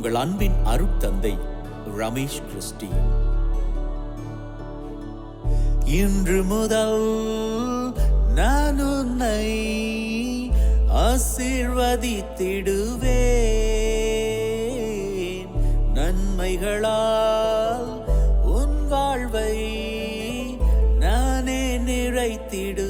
உங்கள் அன்பின் அருட்தந்தை ரமேஷ் கிறிஸ்டி. இன்று முதல் நான் உன்னை ஆசீர்வதித்திடுவேன். நன்மைகளால் உன் வாழ்வை நானே நிறைத்திடு.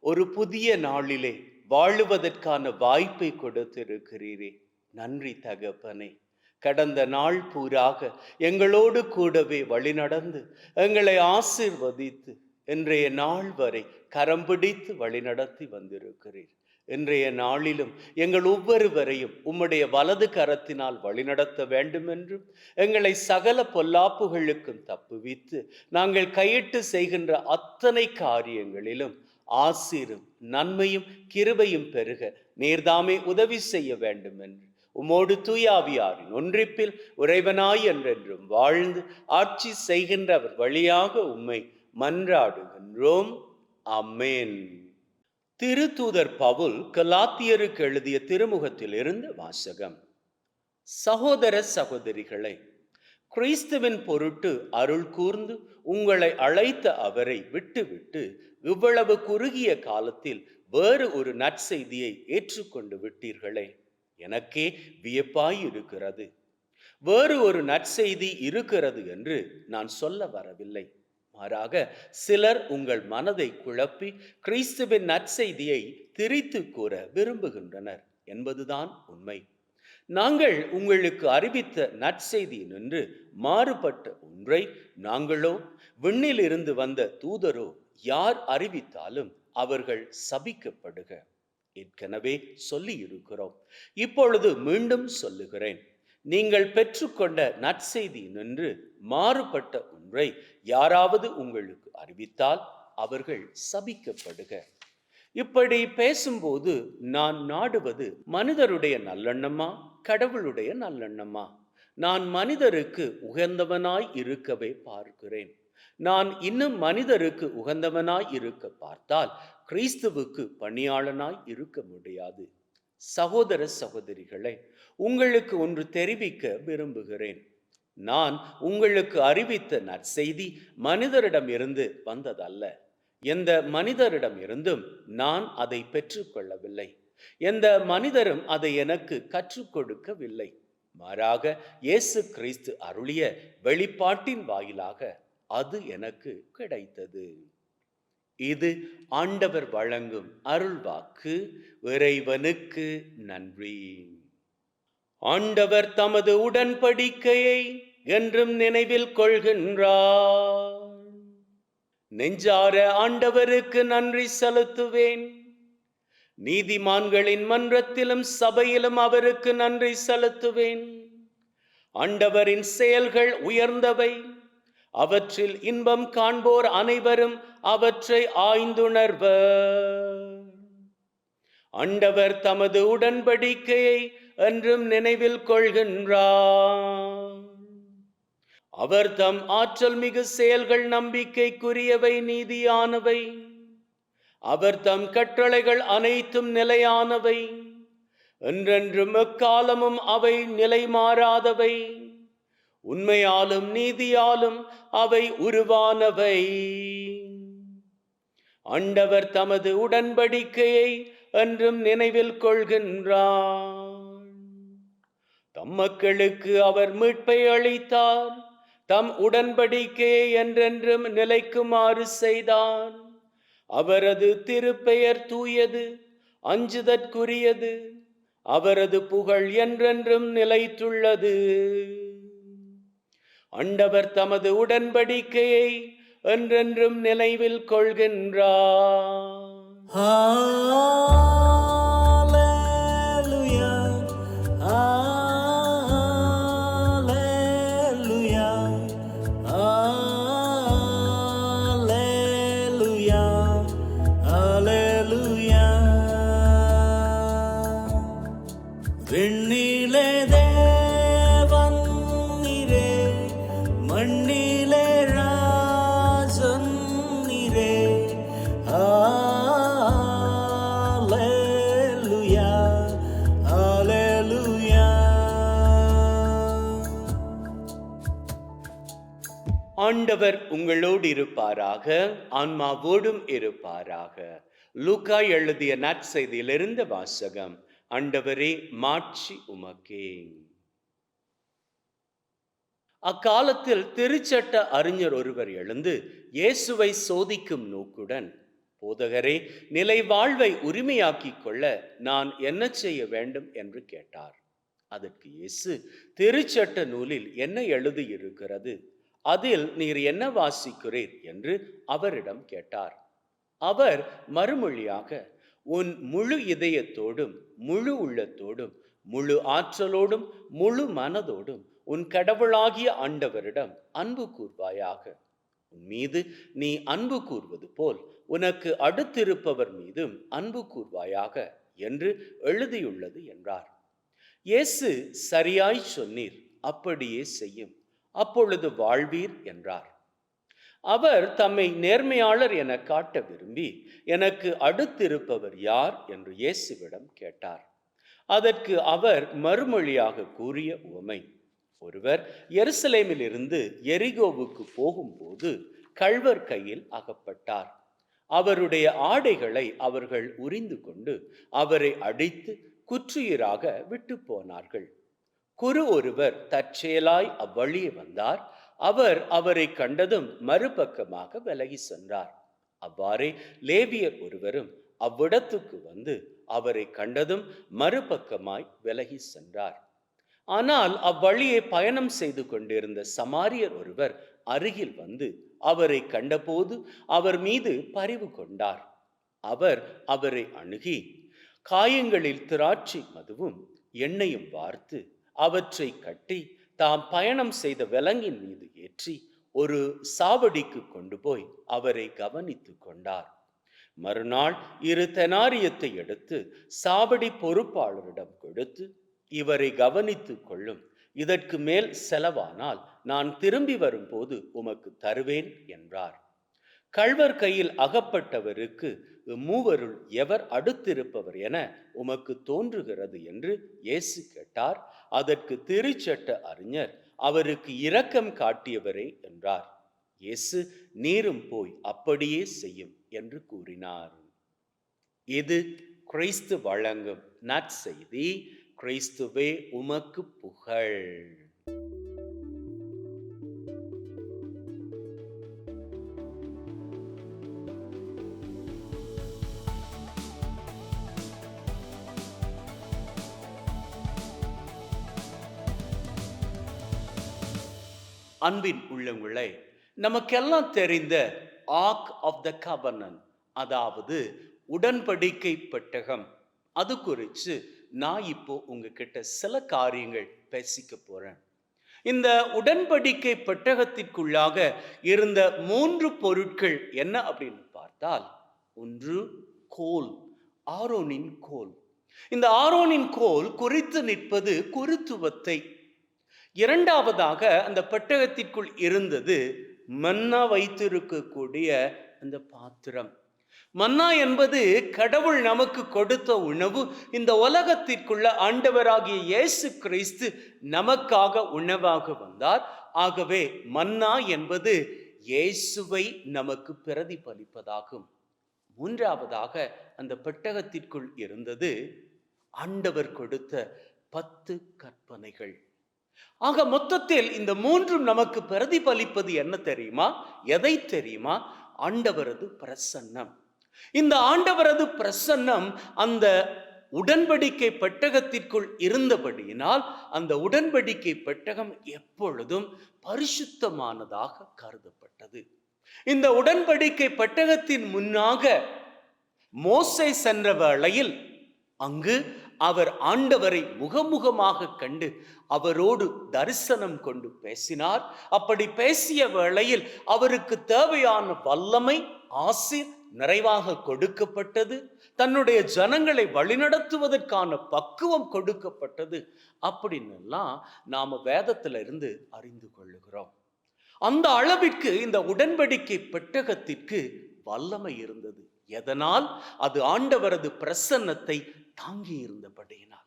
ஒரு புதிய நாளிலே வாழுவதற்கான வாய்ப்பை கொடுத்திருக்கிறீரே. நன்றி தகப்பனே. கடந்த நாள் பூராக எங்களோடு கூடவே வழிநடந்து எங்களை ஆசிர்வதித்து இன்றைய நாள் வரை கரம் பிடித்து வழிநடத்தி வந்திருக்கிறீர். இன்றைய நாளிலும் எங்கள் ஒவ்வொருவரையும் உம்முடைய வலது கரத்தினால் வழிநடத்த வேண்டும் என்றும் எங்களை சகல பொல்லாப்புகளுக்கும் தப்புவித்து நாங்கள் கையிட்டு செய்கின்ற அத்தனை காரியங்களிலும் ஆசீரும் நன்மையும் கிருபையும் பெருக. நீர்தாமே உதவி செய்ய வேண்டும் என்று உமோடு தூயாவியாரின் ஒன்றிப்பில் உறைவனாய் என்றென்றும் வாழ்ந்து ஆட்சி செய்கின்றவர் வழியாக உம்மை மன்றாடுகின்றோம். அம்மேன் திருத்தூதர் பவுல் கலாத்தியருக்கு எழுதிய திருமுகத்தில் இருந்து வாசகம். சகோதர சகோதரிகளை கிறிஸ்துவின் பொருட்டு அருள் கூர்ந்து உங்களை அழைத்த அவரை விட்டுவிட்டு இவ்வளவு குறுகிய காலத்தில் வேறு ஒரு நற்செய்தியை ஏற்றுக்கொண்டு விட்டீர்களே. எனக்கே வியப்பாயிருக்கிறது. வேறு ஒரு நற்செய்தி இருக்கிறது என்று நான் சொல்ல வரவில்லை. மாறாக சிலர் உங்கள் மனதை குழப்பி கிறிஸ்துவின் நற்செய்தியை திரித்து கூற விரும்புகின்றனர் என்பதுதான் உண்மை. நாங்கள் உங்களுக்கு அறிவித்த நற்செய்தி நின்று மாறுபட்ட ஒன்றை நாங்களோ விண்ணிலிருந்து வந்த தூதரோ யார் அறிவித்தாலும் அவர்கள் சபிக்கப்படுக. ஏற்கனவே சொல்லி இருக்கிறோம் இப்பொழுது மீண்டும் சொல்லுகிறேன். நீங்கள் பெற்றுக்கொண்ட நற்செய்தி நின்று மாறுபட்ட ஒன்றை யாராவது உங்களுக்கு அறிவித்தால் அவர்கள் சபிக்கப்படுக. இப்படி பேசும்போது நான் நாடுவது மனிதருடைய நல்லெண்ணமா? கடவுளுடைய நல்லெண்ணமா? நான் மனிதருக்கு உகந்தவனாய் இருக்கவே பார்க்கிறேன். நான் இன்னும் மனிதருக்கு உகந்தவனாய் இருக்க பார்த்தால் கிறிஸ்துவுக்கு பணியாளனாய் இருக்க முடியாது. சகோதர சகோதரிகளே உங்களுக்கு ஒன்று தெரிவிக்க விரும்புகிறேன். நான் உங்களுக்கு அறிவித்த நற்செய்தி மனிதரிடம் இருந்து வந்ததல்ல. எந்த மனிதரிடம் இருந்தும் நான் அதை பெற்றுக்கொள்ளவில்லை. எந்த மனிதரும் அதை எனக்கு கற்றுக் கொடுக்கவில்லை. மாறாக இயேசு கிறிஸ்து அருளிய வெளிப்பாட்டின் வாயிலாக அது எனக்கு கிடைத்தது. இது ஆண்டவர் வழங்கும் அருள்வாக்கு. இறைவனுக்கு நன்றி. ஆண்டவர் தமது உடன்படிக்கையை என்றும் நினைவில் கொள்கின்றார். நெஞ்சார ஆண்டவருக்கு நன்றி செலுத்துவேன். நீதிமான்களின் மன்றத்திலும் சபையிலும் அவருக்கு நன்றி செலுத்துவேன். ஆண்டவரின் செயல்கள் உயர்ந்தவை. அவற்றில் இன்பம் காண்போர் அனைவரும் அவற்றை ஆய்ந்துணர்வர். ஆண்டவர் தமது உடன்படிக்கையை என்றும் நினைவில் கொள்கின்றார். அவர் தம் ஆற்றல் மிகு செயல்கள் நம்பிக்கைக்குரியவை நீதியானவை. அவர் தம் கட்டளைகள் அனைத்தும் நிலையானவை. என்றென்றும் எக்காலமும் அவை நிலை மாறாதவை உண்மையாலும் நீதியாலும் அவை உருவானவை. ஆண்டவர் தமது உடன்படிக்கையை என்றும் நினைவில் கொள்கின்றார். தம் மக்களுக்கு அவர் மீட்பை அளித்தார். தம் உடன்படிக்கையை என்றென்றும் நிலைக்குமாறு செய்தார். அவரது திருப்பெயர் தூயது அஞ்சுதற்குரியது. அவரது புகழ் என்றென்றும் நிலைத்துள்ளது. அண்டவர் தமது உடன்படிக்கையை என்றென்றும் நினைவில் கொள்கின்றார். ஆண்டவர் உங்களோடு இருப்பாராக ஆன்மாவோடும் இருப்பாராக. லூக்கா எழுதிய நற்செய்தியிலிருந்து வாசகம் ஆண்டவரே மாட்சி உமக்கே. அக்காலத்தில் திருச்சட்ட அறிஞர் ஒருவர் எழுந்து இயேசுவை சோதிக்கும் நோக்குடன் போதகரே நிலை வாழ்வை உரிமையாக்கிக் கொள்ள நான் என்ன செய்ய வேண்டும்? என்று கேட்டார். அதற்கு இயேசு திருச்சட்ட நூலில் என்ன எழுதியிருக்கிறது? அதில் நீர் என்ன வாசிக்கிறீர்? என்று அவரிடம் கேட்டார். அவர் மறுமொழியாக உன் முழு இதயத்தோடும் முழு உள்ளத்தோடும் முழு ஆற்றலோடும் முழு மனதோடும் உன் கடவுளாகிய ஆண்டவரிடம் அன்பு கூர்வாயாக. உன் மீது நீ அன்பு கூர்வது போல் உனக்கு அடுத்திருப்பவர் மீதும் அன்பு கூர்வாயாக என்று எழுதியுள்ளது என்றார். இயேசு சரியாய் சொன்னீர் அப்படியே செய்யும். அப்பொழுது வாழ்வீர் என்றார். அவர் தம்மை நேர்மையாளர் என காட்ட விரும்பி எனக்கு அடுத்திருப்பவர் யார் என்று இயேசுவிடம் கேட்டார். அதற்கு அவர் மறுமொழியாக கூறிய உவமை ஒருவர் எருசலேமில் இருந்து எரிகோவுக்கு போகும்போது கள்வர் கையில் அகப்பட்டார். அவருடைய ஆடைகளை அவர்கள் உரிந்து கொண்டு அவரை அடித்து குற்றுயிராக விட்டு போனார்கள். குரு ஒருவர் தற்செயலாய் அவ்வழியே வந்தார். அவர் அவரை கண்டதும் மறுபக்கமாக விலகி சென்றார். அவ்வாறே லேவியர் ஒருவரும் அவ்விடத்துக்கு வந்து அவரை கண்டதும் மறுபக்கமாய் விலகி சென்றார். ஆனால் அவ்வழியே பயணம் செய்து கொண்டிருந்த சமாரியர் ஒருவர் அருகில் வந்து அவரை கண்டபோது அவர் மீது பரிவு கொண்டார். அவர் அவரை அணுகி காயங்களில் திராட்சை மதுவும் எண்ணெயும் வார்த்து அவற்றை கட்டி தாம் பயணம் செய்த விலங்கின் மீது ஏற்றி ஒரு சாவடிக்கு கொண்டு போய் அவரை கவனித்து கொண்டார். மறுநாள் இரு தெனாரியத்தை எடுத்து சாவடி பொறுப்பாளரிடம் கொடுத்து இவரை கவனித்து கொள்ளும். இதற்கு மேல் செலவானால் நான் திரும்பி வரும்போது உமக்கு தருவேன் என்றார். கள்வர் கையில் அகப்பட்டவருக்கு மூவருள் எவர் அடுத்திருப்பவர் என உமக்கு தோன்றுகிறது என்று இயேசு கேட்டார். அதற்கு திருச்சட்ட அறிஞர் அவருக்கு இரக்கம் காட்டியவரே என்றார். இயேசு நீரும் போய் அப்படியே செய்யும் என்று கூறினார். இது கிறிஸ்து வழங்கும் நற்செய்தி. கிறிஸ்துவே உமக்கு புகழ். அன்பின் உள்ளங்களை நமக்கெல்லாம் தெரிந்த ஆக் ஆஃப் த கவர்னன் அதாவது உடன்படிக்கை பெட்டகம். அது குறித்து நான் இப்போ உங்ககிட்ட சில காரியங்கள் பேசிக்க போறேன். இந்த உடன்படிக்கை பெட்டகத்திற்குள்ளாக இருந்த மூன்று பொருட்கள் என்ன அப்படின்னு பார்த்தால் ஒன்று கோல் ஆரோனின் கோல். இந்த ஆரோனின் கோல் குறித்து நிற்பது குருத்துவத்தை இரண்டாவதாக அந்த பெட்டகத்திற்குள் இருந்தது மன்னா வைத்திருக்கக்கூடிய அந்த பாத்திரம். மன்னா என்பது கடவுள் நமக்கு கொடுத்த உணவு. இந்த உலகத்திற்குள்ள ஆண்டவராகிய இயேசு கிறிஸ்து நமக்காக உணவாக வந்தார். ஆகவே மன்னா என்பது இயேசுவை நமக்கு பிரதிபலிப்பதாகும். மூன்றாவதாக அந்த பெட்டகத்திற்குள் இருந்தது ஆண்டவர் கொடுத்த பத்து கற்பனைகள். ஆக மொத்தத்தில் இந்த மூன்றும் நமக்கு பிரதிபலிப்பது என்ன தெரியுமா? எதை தெரியுமா? ஆண்டவரது பிரசன்னம். இந்த ஆண்டவரது பிரசன்னம் அந்த உடன்படிக்கை பெட்டகத்திற்குள் இருந்தபடியினால் அந்த உடன்படிக்கை பெட்டகம் எப்பொழுதும் பரிசுத்தமானதாக கருதப்பட்டது. இந்த உடன்படிக்கை பெட்டகத்தின் முன்னாக மோசை சென்ற வேளையில் அங்கு அவர் ஆண்டவரை முகமுகமாக கண்டு அவரோடு தரிசனம் கொண்டு பேசினார். அப்படி பேசிய வேளையில் அவருக்கு தேவையான வல்லமை ஆசிர் நிறைவாக கொடுக்கப்பட்டது. தன்னுடைய ஜனங்களை வழிநடத்துவதற்கான பக்குவம் கொடுக்கப்பட்டது. அப்படின்னு எல்லாம் நாம வேதத்துல இருந்து அறிந்து கொள்ளுகிறோம். அந்த அளவிற்கு இந்த உடன்படிக்கை பெட்டகத்திற்கு வல்லமை இருந்தது. எதனால்? அது ஆண்டவரது பிரசன்னத்தை தாங்கி இருந்தபடியினால்.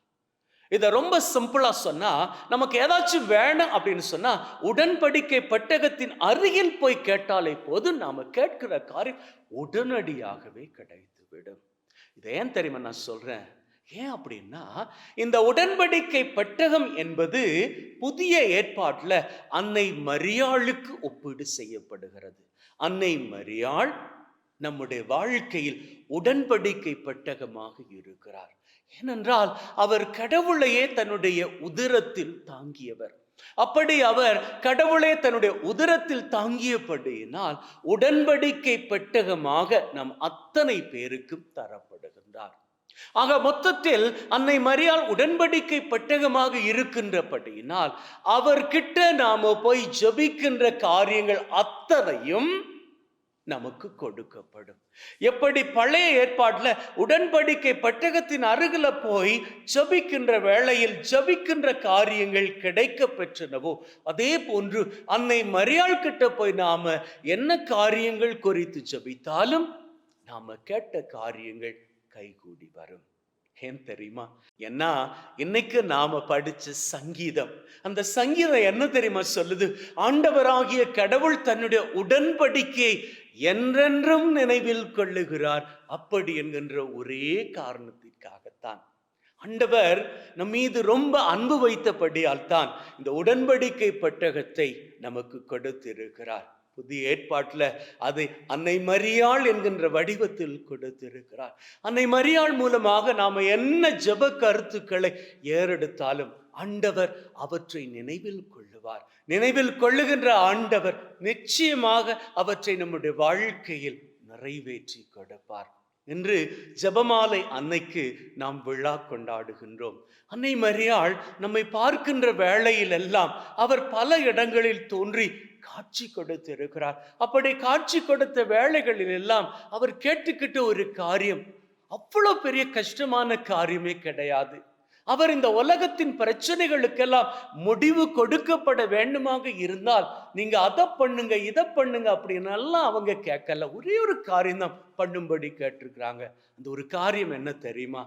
இதை ரொம்ப சிம்பிளா சொன்னா நமக்கு ஏதாச்சும் வேணும் அப்படின்னு சொன்னா உடன்படிக்கை பெட்டகத்தின் அருகில் போய் கேட்டாலே போதும். நாம கேட்கிற காரியம் உடனடியாகவே கிடைத்து விடும் இதை ஏன் தெரியுமா நான் சொல்றேன்? ஏன் அப்படின்னா இந்த உடன்படிக்கை பெட்டகம் என்பது புதிய ஏற்பாட்டில் அன்னை மரியாளுக்கு ஒப்பீடு செய்யப்படுகிறது. அன்னை மரியாள் நம்முடைய வாழ்க்கையில் உடன்படிக்கை பெட்டகமாக இருக்கிறார். ஏனென்றால் அவர் கடவுளையே தன்னுடைய உதிரத்தில் தாங்கியவர். அப்படி அவர் கடவுளே தன்னுடைய உதரத்தில் தாங்கியபடியினால் உடன்படிக்கை பெட்டகமாக நம் அத்தனை பேருக்கும் தரப்படுகின்றார். ஆக மொத்தத்தில் அன்னை மரியால் உடன்படிக்கை பெட்டகமாக இருக்கின்றபடியினால் அவர்கிட்ட நாம போய் ஜெபிக்கின்ற காரியங்கள் அத்தனையும் நமக்கு கொடுக்கப்படும். எப்படி பழைய ஏற்பாட்டுல உடன்படிக்கை பெட்டகத்தின் அருகில் போய் ஜபிக்கின்ற வேளையில் ஜபிக்கின்ற காரியங்கள் கிடைக்க பெற்றனவோ அதே போன்று அன்னை மரியாள் கிட்ட போய் நாம என்ன காரியங்கள் குறித்து ஜபித்தாலும் நாம கேட்ட காரியங்கள் கைகூடி வரும். ஏன் தெரியுமா? ஏன்னா இன்னைக்கு நாம படிச்ச சங்கீதம் அந்த சங்கீதம் என்ன தெரியுமா சொல்லுது? ஆண்டவராகிய கடவுள் தன்னுடைய உடன்படிக்கையை என்றென்றும் நினைவில் கொள்ளுகிறார். அப்படி என்கின்ற ஒரே காரணத்திற்காகத்தான். ஆண்டவர் நம் மீது ரொம்ப அன்பு வைத்தபடியால் தான் இந்த உடன்படிக்கை பெட்டகத்தை நமக்கு கொடுத்திருக்கிறார். புதிய ஏற்பாட்டில் அதை அன்னை மரியாள் என்கின்ற வடிவத்தில் கொடுத்திருக்கிறார். அன்னை மரியாள் மூலமாக நாம என்ன ஜெப கருத்துக்களை ஏறெடுத்தாலும் ஆண்டவர் அவற்றை நினைவில் கொள்ளுவார். நினைவில் கொள்ளுகின்ற ஆண்டவர் நிச்சயமாக அவற்றை நம்முடைய வாழ்க்கையில் நிறைவேற்றி கொடுப்பார். என்று ஜெபமாலை அன்னைக்கு நாம் விழா கொண்டாடுகின்றோம். அன்னை மரியாள் நம்மை பார்க்கின்ற வேளையில் எல்லாம் அவர் பல இடங்களில் தோன்றி காட்சி கொடுத்திருக்கிறார். அப்படி காட்சி கொடுத்த வேலைகளில் எல்லாம் அவர் கேட்டுக்கிட்ட ஒரு காரியம். அவ்வளோ பெரிய கஷ்டமான காரியமே கிடையாது. அவர் இந்த உலகத்தின் பிரச்சனைகளுக்கெல்லாம் முடிவு கொடுக்கப்பட வேண்டுமாக இருந்தால் நீங்க அதை பண்ணுங்க இதை பண்ணுங்க அப்படின்னு எல்லாம் அவங்க கேட்கல. ஒரே ஒரு காரியம் தான் பண்ணும்படி கேட்டிருக்கிறாங்க. அந்த ஒரு காரியம் என்ன தெரியுமா?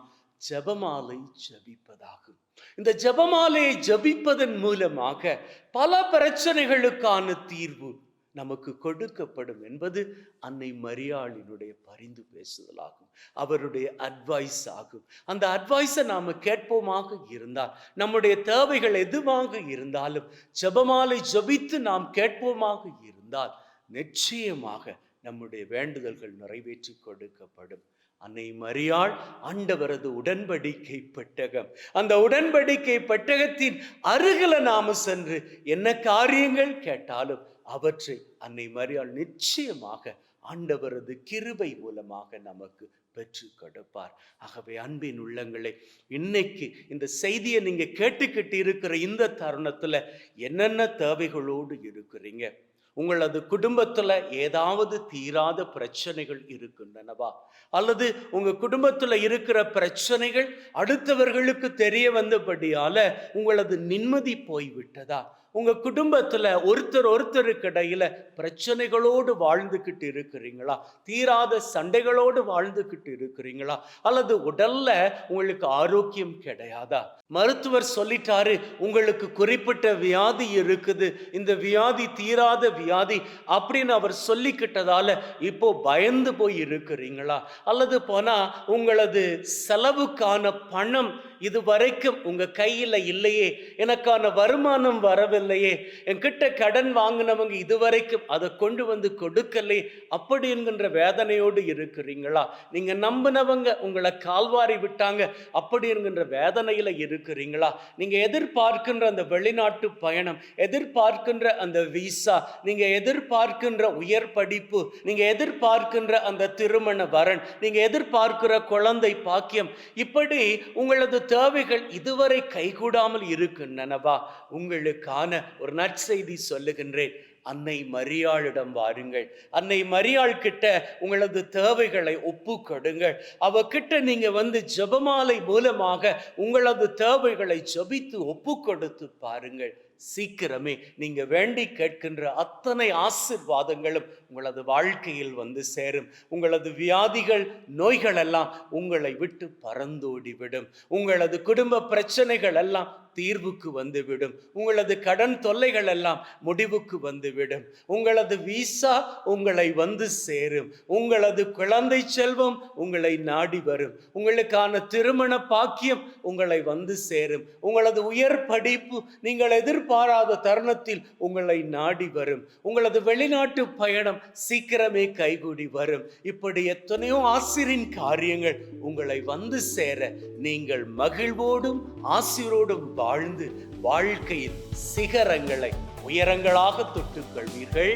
ஜெபமாலை ஜபிப்பதாகும் இந்த ஜெபமாலையை ஜபிப்பதன் மூலமாக பல பிரச்சனைகளுக்கான தீர்வு நமக்கு கொடுக்கப்படும் என்பது அன்னை மரியாளினுடைய பரிந்து பேசுதலாகும் அவருடைய அட்வைஸ் ஆகும். அந்த அட்வைஸை நாம் கேட்போமாக இருந்தால் நம்முடைய தேவைகள் எதுவாக இருந்தாலும் ஜெபமாலை ஜபித்து நாம் கேட்போமாக இருந்தால் நிச்சயமாக நம்முடைய வேண்டுதல்கள் நிறைவேற்றி கொடுக்கப்படும். அன்னை மரியாள் ஆண்டவரது உடன்படிக்கை பெட்டகம். அந்த உடன்படிக்கை பெட்டகத்தின் அருகில நாம சென்று என்ன காரியங்கள் கேட்டாலும் அவற்றை அன்னை மரியாள் நிச்சயமாக ஆண்டவரது கிருபை மூலமாக நமக்கு பெற்று கொடுப்பார். ஆகவே அன்பின் உள்ளங்களை இன்னைக்கு இந்த செய்தியை நீங்க கேட்டுக்கிட்டு இருக்கிற இந்த தருணத்துல என்னென்ன தேவைகளோடு இருக்கிறீங்க? உங்களது குடும்பத்துல ஏதாவது தீராத பிரச்சனைகள் இருக்கின்றனவா? அல்லது உங்க குடும்பத்துல இருக்கிற பிரச்சனைகள் அடுத்தவர்களுக்கு தெரிய வந்தபடியால உங்களது நிம்மதி போய்விட்டதா? உங்க குடும்பத்துல ஒருத்தர் ஒருத்தருக்கிடையில பிரச்சனைகளோடு வாழ்ந்துகிட்டு இருக்கிறீங்களா? தீராத சண்டைகளோடு வாழ்ந்துகிட்டு இருக்கிறீங்களா? அல்லது உடல்ல உங்களுக்கு ஆரோக்கியம் கிடையாதா? மருத்துவர் சொல்லிட்டாரு உங்களுக்கு குறிப்பிட்ட வியாதி இருக்குது. இந்த வியாதி தீராத வியாதி. அப்படின்னு அவர் சொல்லிக்கிட்டதால இப்போ பயந்து போய் இருக்கிறீங்களா? அல்லது போனா உங்களது செலவுக்கான பணம் இது வரைக்கும் உங்க கையில இல்லையே. எனக்கான வருமானம் வரவில்லையே. என்கிட்ட கடன் வாங்கினவங்க இதுவரைக்கும் அதை கொண்டு வந்து கொடுக்கலே. அப்படி என்கின்ற வேதனையோடு இருக்கிறீங்களா? நீங்க நம்பினவங்க உங்களை கால்வாரி விட்டாங்க. அப்படி என்கின்ற வேதனையில இருக்கிறீங்களா? நீங்க எதிர்பார்க்கின்ற அந்த வெளிநாட்டு பயணம் எதிர்பார்க்கின்ற அந்த விசா நீங்க எதிர்பார்க்கின்ற உயர் படிப்பு நீங்க எதிர்பார்க்கின்ற அந்த திருமண வரன் நீங்க எதிர்பார்க்கிற குழந்தை பாக்கியம் இப்படி உங்களது தேவைகள் இதுவரை கைகூடாமல் இருக்கின்றனவா? உங்களுக்கான ஒரு நற்செய்தி சொல்லுகின்றேன். அன்னை மரியாளிடம் வாருங்கள். அன்னை மரியாள் கிட்ட உங்களது தேவைகளை ஒப்பு கொடுங்கள். அவகிட்ட நீங்க வந்து ஜெபமாலை மூலமாக உங்களது தேவைகளை ஜெபித்து ஒப்பு கொடுத்து பாருங்கள். சீக்கிரமே நீங்க வேண்டி கேட்கின்ற அத்தனை ஆசிர்வாதங்களும் உங்களது வாழ்க்கையில் வந்து சேரும். உங்களது வியாதிகள் நோய்கள் எல்லாம் உங்களை விட்டு பறந்தோடிவிடும். உங்களது குடும்ப பிரச்சனைகள் எல்லாம் தீர்வுக்கு வந்துவிடும். உங்களது கடன் தொல்லைகள் எல்லாம் முடிவுக்கு வந்துவிடும். உங்களது விசா உங்களை வந்து சேரும். உங்களது குழந்தை செல்வம் உங்களை நாடி வரும். உங்களுக்கான திருமண பாக்கியம் உங்களை வந்து சேரும். உங்களது உயர் படிப்பு நீங்கள் எதிர்பாராத தருணத்தில் உங்களை நாடி வரும். உங்களது வெளிநாட்டு பயணம் சீக்கிரமே கைகூடி வரும். இப்படி எத்தனையோ ஆசிரின் காரியங்கள் உங்களை வந்து சேர நீங்கள் மகிழ்வோடும் ஆசிரோடும் வாழ்ந்து வாழ்க்கையின் சிகரங்களை உயரங்களாக தொட்டுக் கொள்வீர்கள்.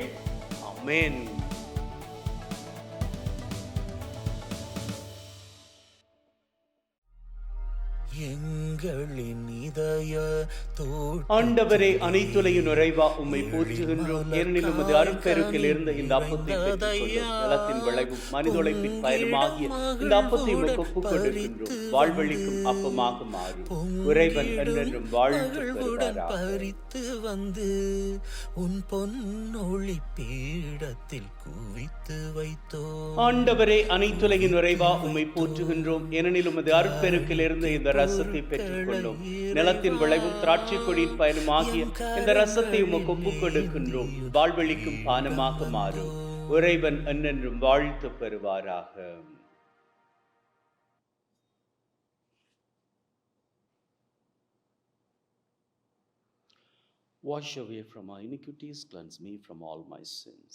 அமேன் எங்களின் இதய ஆண்டவரே அனைத்துலையும் நிறைவா உம்மை போற்றுகின்றோம். ஏனெனில் உமது அருட்பெருக்கில் இருந்த இந்த அப்பத்தை நலத்தின் விளைவும் மனித உழைப்பின் பயனுமாகிய இந்த அப்பத்தை உமக்கு ஒப்புக் கொடுக்கின்றோம் வாழ்வழிக்கும் அப்பமாக மாறும் இறைவன் என்றென்றும் பறித்து வந்து உன் பொன்னொளி பீடத்தில் குவித்து வைத்தோ ஆண்டவரே அனைத்துலகின் நிறைவா உம்மை போற்றுகின்றோம். ஏனெனில் உமது அருட்பெருக்கில் இருந்த இந்த ரசத்தை பெற்றுக்கொண்டோம் நிலத்தின் விளைவும் திராட்சை கொடியின் பயனும் ஆகிய இந்த ரசத்தை உமக்கு ஒப்புக் கொடுக்கின்றோம் வாழ்வழிக்கும் பானமாக மாறும். இறைவன் என்னென்றும் வாழ்த்து பெறுவாராக. Wash away from our iniquities, cleanse me from all my sins.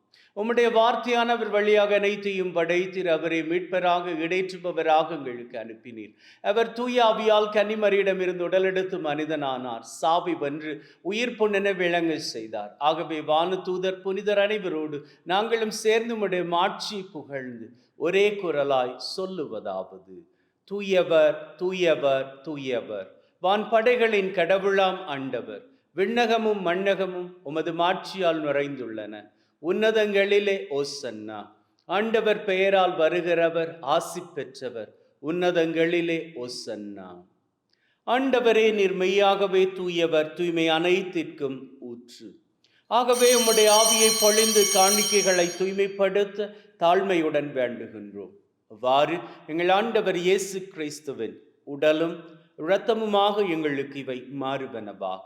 உம்முடைய வார்த்தையானவர் வழியாக அனைத்தையும் படைத்தீர் அவரை மீட்பராக இடைற்றுபவராக எங்களுக்கு அனுப்பினீர். அவர் தூய ஆவியால் கன்னிமரியிடமிருந்து உடலெடுத்து மனிதனானார். சாவி வென்று உயிர் பொன்னென விளங்க செய்தார். ஆகவே வானு தூதர் புனிதர் அனைவரோடு நாங்களும் சேர்ந்து உம்முடைய மாட்சி புகழ்ந்து ஒரே குரலாய் சொல்லுவதாவது. தூயவர் தூயவர் தூயவர். வான் படைகளின் கடவுளாம் ஆண்டவர் விண்ணகமும் மண்ணகமும் உமது மாட்சியால் நுழைந்துள்ளன உன்னதங்களிலே ஓசன்னா. ஆண்டவர் பெயரால் வருகிறவர் ஆசி பெற்றவர் உன்னதங்களிலே ஓசன்னா. ஆண்டவரே நீர் மெய்யாகவே தூயவர் தூய்மை அனைத்திற்கும் ஊற்று. ஆகவே உம்முடைய ஆவியை பொழிந்து காணிக்கைகளை தூய்மைப்படுத்த தாழ்மையுடன் வேண்டுகின்றோம். அவ்வாறு எங்கள் ஆண்டவர் இயேசு கிறிஸ்துவின் உடலும் இரத்தமுமாக எங்களுக்கு இவை மாறுவனவாக.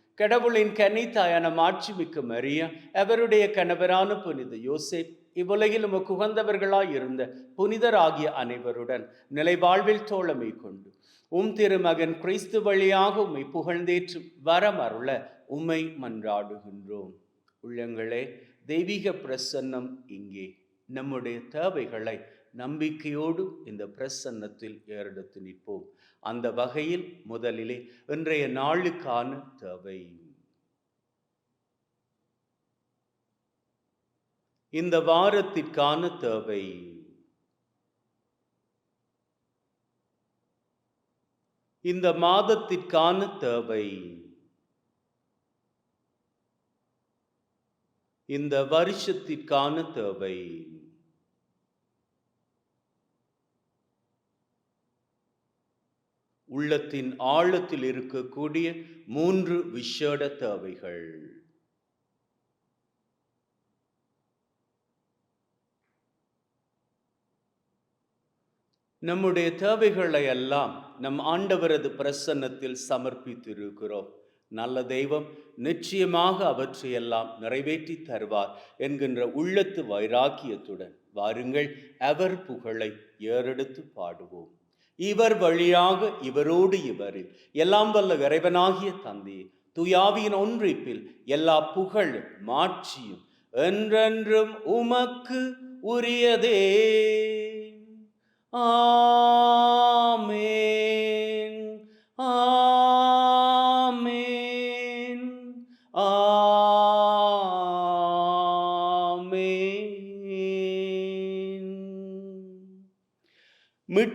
கடவுளின் கன்னித்தாயான மாட்சிமிக்க மரியா அவருடைய கணவரான புனித யோசேப் இவ்வுலகிலும் குகந்தவர்களாய் இருந்த புனிதராகிய அனைவருடன் நிலை வாழ்வில் தோழமை கொண்டு உம் திருமகன் கிறிஸ்து வழியாக உம்மை புகழ்ந்தேற்று வரமருள உம்மை மன்றாடுகின்றோம். உள்ளங்களே தெய்வீக பிரசன்னம் இங்கே. நம்முடைய தேவைகளை நம்பிக்கையோடு இந்த பிரசன்னத்தில் ஏறெடுத்து நிற்போம். அந்த வகையில் முதலிலே இன்றைய நாளுக்கான தேவை. இந்த வாரத்திற்கான தேவை. இந்த மாதத்திற்கான தேவை. இந்த வருஷத்திற்கான தேவை. உள்ளத்தின் ஆழத்தில் இருக்கக்கூடிய மூன்று விஷேட தேவைகள். நம்முடைய தேவைகளை எல்லாம் நம் ஆண்டவரது பிரசன்னத்தில் சமர்ப்பித்திருக்கிறோம். நல்ல தெய்வம் நிச்சயமாக அவற்றையெல்லாம் நிறைவேற்றி தருவார் என்கின்ற உள்ளத்து வைராக்கியத்துடன் வாருங்கள் அவர் புகழை ஏறெடுத்து பாடுவோம். இவர் வழியாக இவரோடு இவரில் எல்லாம் வல்ல இறைவனாகிய தந்தி துயாவியின் ஒன்றிப்பில் எல்லா புகழும் மாட்சியும் என்றென்றும் உமக்கு உரியதே. ஆமே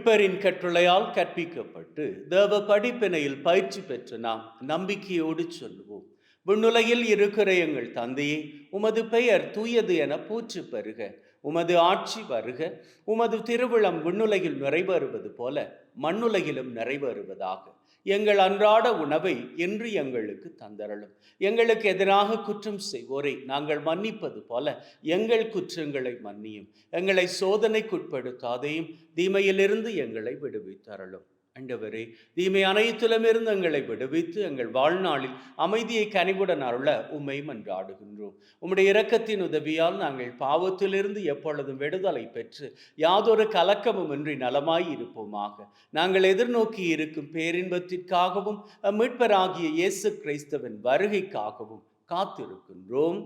மீட்பரின் கட்டளையால் கற்பிக்கப்பட்டு தேவ படிப்பினையில் பயிற்சி பெற்று நாம் நம்பிக்கையோடு சொல்லுவோம். விண்ணுலகில் இருக்கிற எங்கள் தந்தையே உமது பெயர் தூயது என பூச்சு பெறுக உமது ஆட்சி வருக. உமது திருவிழம் விண்ணுலகில் நிறைவேறுவது போல மண்ணுலகிலும் நிறைவேறுவதாக. எங்கள் அன்றாட உணவை இன்று எங்களுக்கு தந்தரலும் எங்களுக்கு எதிராக குற்றம் செய்வோரை நாங்கள் மன்னிப்பது போல எங்கள் குற்றங்களை மன்னியும். எங்களை சோதனைக்குட்படுத்தாதையும் தீமையிலிருந்து எங்களை விடுவித்தரலும் ஆண்டவரே தீமை அனைத்திலுமிருந்து எங்களை விடுவித்து எங்கள் வாழ்நாளில் அமைதியை கனிவுடன் அருள உம்மை மன்றாடுகின்றோம். உம்முடைய இரக்கத்தின் உதவியால் நாங்கள் பாவத்திலிருந்து எப்பொழுதும் விடுதலை பெற்று யாதொரு கலக்கமும் இன்றி நலமாய் இருப்போமாக. நாங்கள் எதிர்நோக்கி இருக்கும் பேரின்பத்திற்காகவும் மீட்பராகிய இயேசு கிறிஸ்தவின் வருகைக்காகவும் காத்திருக்கின்றோம்.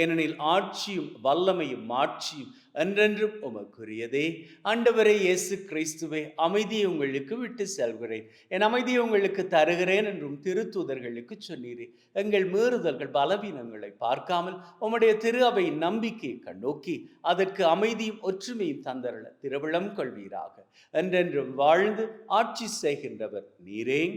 ஏனெனில் ஆட்சியும் வல்லமையும் மாட்சியும் என்றென்றும் உமக்குரியதே. ஆண்டவரே இயேசு கிறிஸ்துவே அமைதியை உங்களுக்கு விட்டு செல்கிறேன். என் அமைதியை உங்களுக்கு தருகிறேன் என்றும் திருத்துதர்களுக்கு சொன்னீரே. எங்கள் மீறுதல்கள் பலவீனங்களை பார்க்காமல் உம்முடைய திரு அவையின் நம்பிக்கையை கண்ணோக்கி அதற்கு அமைதியும் ஒற்றுமையும் தந்தரல திருவிழம் கொள்வீராக. என்றென்றும் வாழ்ந்து ஆட்சி செய்கின்றவர் நீரேன்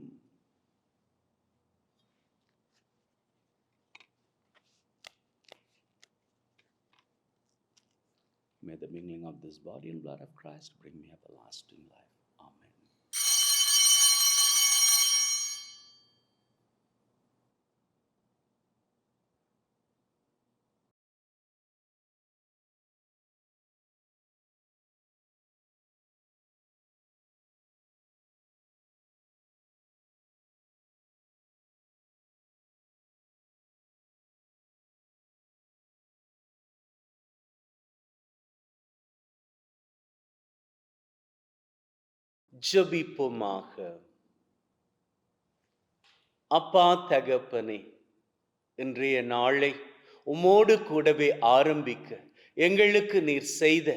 Of this body and blood of Christ bring me everlasting life. ஜெபிப்போமாக. அப்பா தகப்பனே இன்றைய நாளை உம்மோடு கூடவே ஆரம்பிக்க எங்களுக்கு நீர் செய்த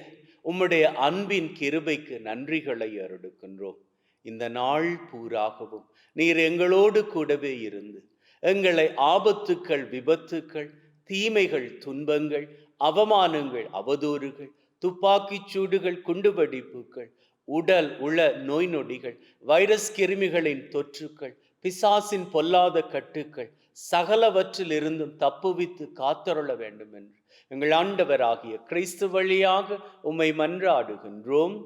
உம்முடைய அன்பின் கிருபைக்கு நன்றிகளை அருடுக்கின்றோம். இந்த நாள் பூராகவும் நீர் எங்களோடு கூடவே இருந்து எங்களை ஆபத்துக்கள் விபத்துக்கள் தீமைகள் துன்பங்கள் அவமானங்கள் அவதூறுகள் துப்பாக்கிச் சூடுகள் குண்டுவெடிப்புகள் உடல் உள நோய் நொடிகள் வைரஸ் கிருமிகளின் தொற்றுக்கள் பிசாசின் பொல்லாத கட்டுக்கள் சகலவற்றிலிருந்தும் தப்புவித்து காத்தருள வேண்டும் என்று எங்கள் ஆண்டவராகிய கிறிஸ்து வழியாக உம்மை மன்றாடுகின்றோம்.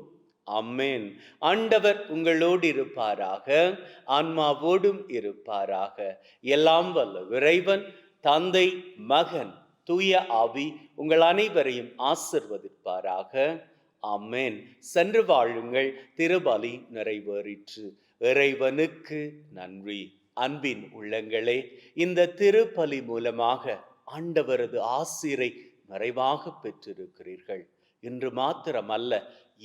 அம்மேன் ஆண்டவர் உங்களோடு இருப்பாராக ஆன்மாவோடும் இருப்பாராக. எல்லாம் வல்ல இறைவன் தந்தை மகன் தூய ஆவி உங்கள் அனைவரையும் ஆசிர்வதிப்பாராக. அம்மேன் சென்று வாழுங்கள் திருபலி நிறைவேறிற்று. இறைவனுக்கு நன்றி. அன்பின் உள்ளங்களே இந்த திருப்பலி மூலமாக ஆண்டவரது ஆசிரை நிறைவாக பெற்றிருக்கிறீர்கள். இன்று மாத்திரமல்ல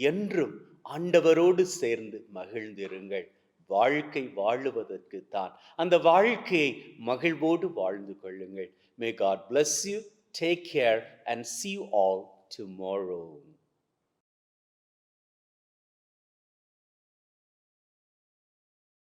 என்றும் ஆண்டவரோடு சேர்ந்து மகிழ்ந்திருங்கள். வாழ்க்கை வாழுவதற்கு தான் அந்த வாழ்க்கையை மகிழ்வோடு வாழ்ந்து கொள்ளுங்கள். May God bless you take care and see all tomorrow